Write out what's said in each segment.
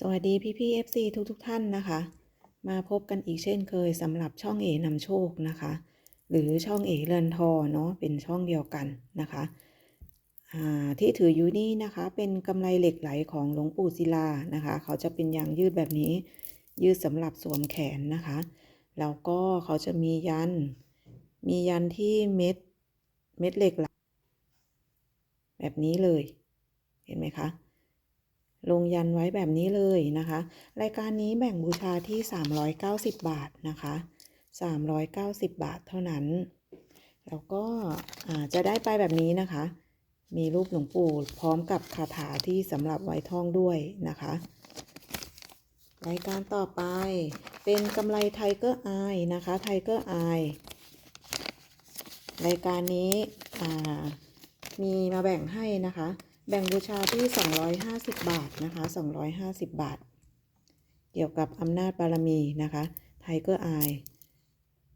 สวัสดีพี่พี่ FC ทุกทุกท่านนะคะ มาพบกันอีกเช่นเคยสำหรับช่องเอนำโชคนะคะ หรือช่องเอเรือนทอเนาะเป็นช่องเดียวกันนะคะที่ถืออยู่นี่นะคะ เป็นกำไรเหล็กไหลของหลวงปู่ศิลานะคะ เขาจะเป็นยางยืดแบบนี้ ยืดสำหรับสวมแขนนะคะ แล้วก็เขาจะมียัน มียันที่เม็ดเม็ดเหล็กไหลแบบนี้เลย เห็นไหมคะ ลงยันไว้แบบนี้เลยนะคะ รายการนี้แบ่งบูชาที่ 390 บาทนะคะ 390 บาทเท่านั้น แล้วก็จะได้ไปแบบนี้นะคะ มีรูปหลวงปู่พร้อมกับคาถาที่สำหรับไว้ท่องด้วยนะคะ รายการต่อไปเป็นกำไรไทเกอร์ไอนะคะไทเกอร์ไอรายการนี้มีมาแบ่งให้นะคะ แบ่งบูชาที่ 250 บาทนะคะ 250 บาท เกี่ยวกับอำนาจบารมีนะคะ ไทเกอร์ไอ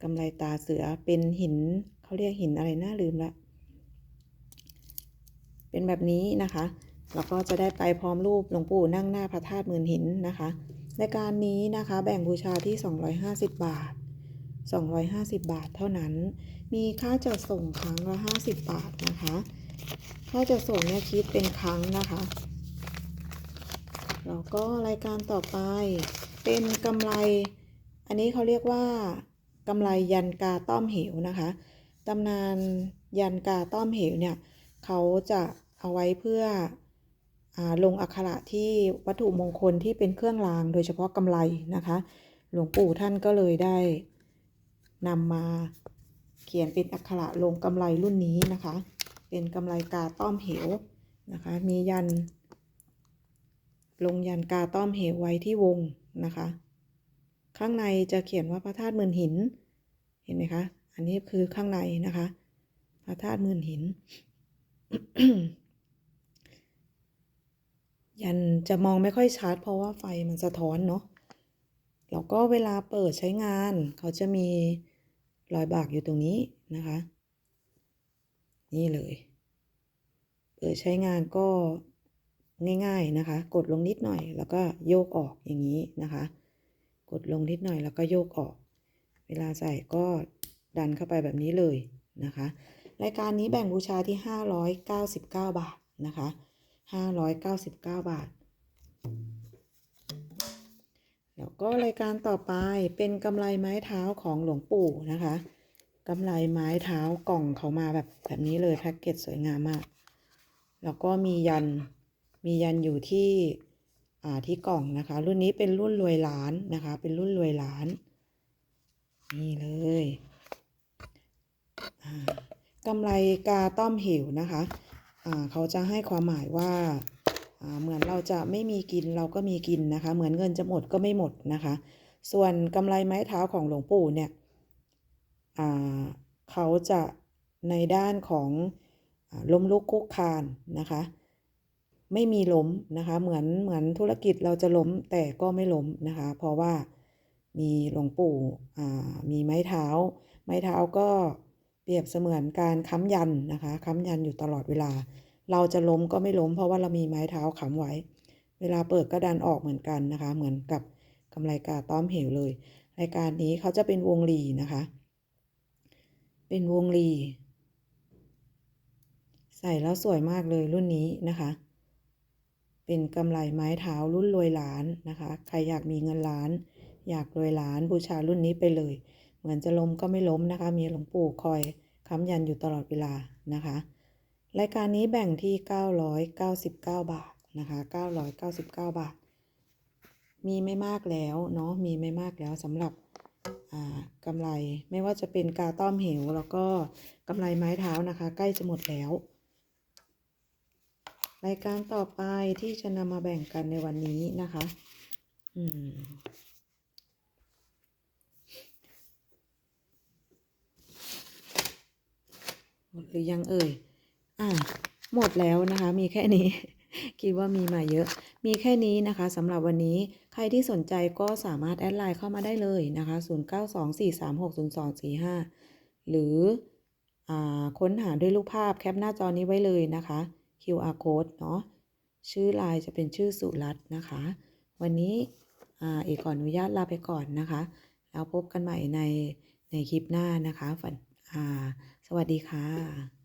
กำไรตาเสือเป็นหินเขาเรียกหินอะไรน่าลืมละ เป็นแบบนี้นะคะ แล้วก็จะได้ไปพร้อมรูปหลวงปู่นั่งหน้าพระธาตุหมื่นหินนะคะรายการนี้นะคะแบ่งบูชาที่ 250 บาท 250 บาทเท่านั้น มีค่าจัดส่งครั้งละ 50 บาทนะคะ ค่าจัดส่งเนี่ยคิดเป็นครั้งนะคะแล้วก็รายการต่อไปเป็นกำไร อันนี้เขาเรียกว่ากำไรยันกาต้อมเหวนะคะตำนานยันกาต้อมเหวเนี่ยเขาจะเอาไว้เพื่ออลงอักขระที่วัตถุมงคลที่เป็นเครื่องราง โดยเฉพาะกำไรนะคะ หลวงปู่ท่านก็เลยได้นำมาเขียนเป็นอักขระลงกำไรรุ่นนี้นะคะ เป็นกำไรกาต้อมเหวนะคะ มียัน ลงยันกาต้อมเหวไว้ที่วงนะคะ ข้างในจะเขียนว่าพระธาตุหมื่นหิน เห็นไหมคะ อันนี้คือข้างในนะคะ พระธาตุหมื่นหิน ยันจะมองไม่ค่อยชัดเพราะว่าไฟมันสะท้อนเนาะ แล้วก็เวลาเปิดใช้งานเขาจะมีรอยบากอยู่ตรงนี้นะคะ นี่เลยเปิดใช้งานก็ง่ายๆนะคะ กดลงนิดหน่อยแล้วก็โยกออกอย่างนี้นะคะ กดลงนิดหน่อยแล้วก็โยกออก เวลาใส่ก็ดันเข้าไปแบบนี้เลยนะคะ รายการนี้แบ่งบูชาที่ 599 บาทนะคะ 599 บาท แล้วก็รายการต่อไปเป็นกำไรไม้เท้าของหลวงปู่นะคะ กำไรไม้เท้ากล่องเขามาแบบแบบนี้เลยแพ็กเกจสวยงามมาก แล้วก็มียันมียันอยู่ที่อ่าที่กล่องนะคะ รุ่นนี้เป็นรุ่นรวยล้านนะคะ เป็นรุ่นรวยล้าน นี่เลยอ่ากำไรกาต้อมเหวนะคะอ่าเขาจะให้ความหมายว่าอ่าเหมือนเราจะไม่มีกินเราก็มีกินนะคะ เหมือนเงินจะหมดก็ไม่หมดนะคะ ส่วนกำไรไม้เท้าของหลวงปู่เนี่ย เขาจะในด้านของล้มลุกคุกคานนะคะ ไม่มีล้มนะคะ เหมือนเหมือนธุรกิจเราจะล้มแต่ก็ไม่ล้มนะคะ เพราะว่ามีหลวงปู่มีไม้เท้า ไม้เท้าก็เปรียบเสมือนการค้ำยันนะคะค้ำยันอยู่ตลอดเวลา เราจะล้มก็ไม่ล้ม เพราะว่าเรามีไม้เท้าค้ำไว้ เวลาเปิดก็ดันออกเหมือนกันนะคะ เหมือนกับกำไรกาต้อมเหวเลย รายการนี้เขาจะเป็นวงลีนะคะ เป็นวงลีใส่แล้วสวยมากเลยรุ่นนี้นะคะ เป็นกำไรไม้เท้ารุ่นรวยล้านนะคะ ใครอยากมีเงินล้าน อยากรวยล้านบูชารุ่นนี้ไปเลย เหมือนจะล้มก็ไม่ล้มนะคะ มีหลวงปู่คอยค้ำยันอยู่ตลอดเวลานะคะ รายการนี้แบ่งที่ 999 บาทนะคะ 999 บาท มีไม่มากแล้วเนาะ มีไม่มากแล้วสำหรับ กำไรไม่ว่าจะเป็นกาต้อมเหว แล้วก็กำไรไม้เท้านะคะ ใกล้จะหมดแล้ว รายการต่อไปที่จะนำมาแบ่งกันในวันนี้นะคะอืมหมดหรือยังเอ่ย อ่า หมดแล้วนะคะ มีแค่นี้ คิดว่ามีมาเยอะ มีแค่นี้นะคะสำหรับวันนี้ รที่สนใจก็สามารถแอดไลน์เข้ามาได้เลยนะคะ 0924360245 หรืออ่าค้นหาด้วยรูปภาพแคปหน้าจอนี้ไว้เลยนะคะ QR code เนาะ ชื่อไลน์จะเป็นชื่อสุรัตน์นะคะ วันนี้อ่าเอกขออนุญาตลาไปก่อนนะคะ แล้วพบกันใหม่ในในคลิปหน้านะคะ ฝันอ่าสวัสดีค่ะ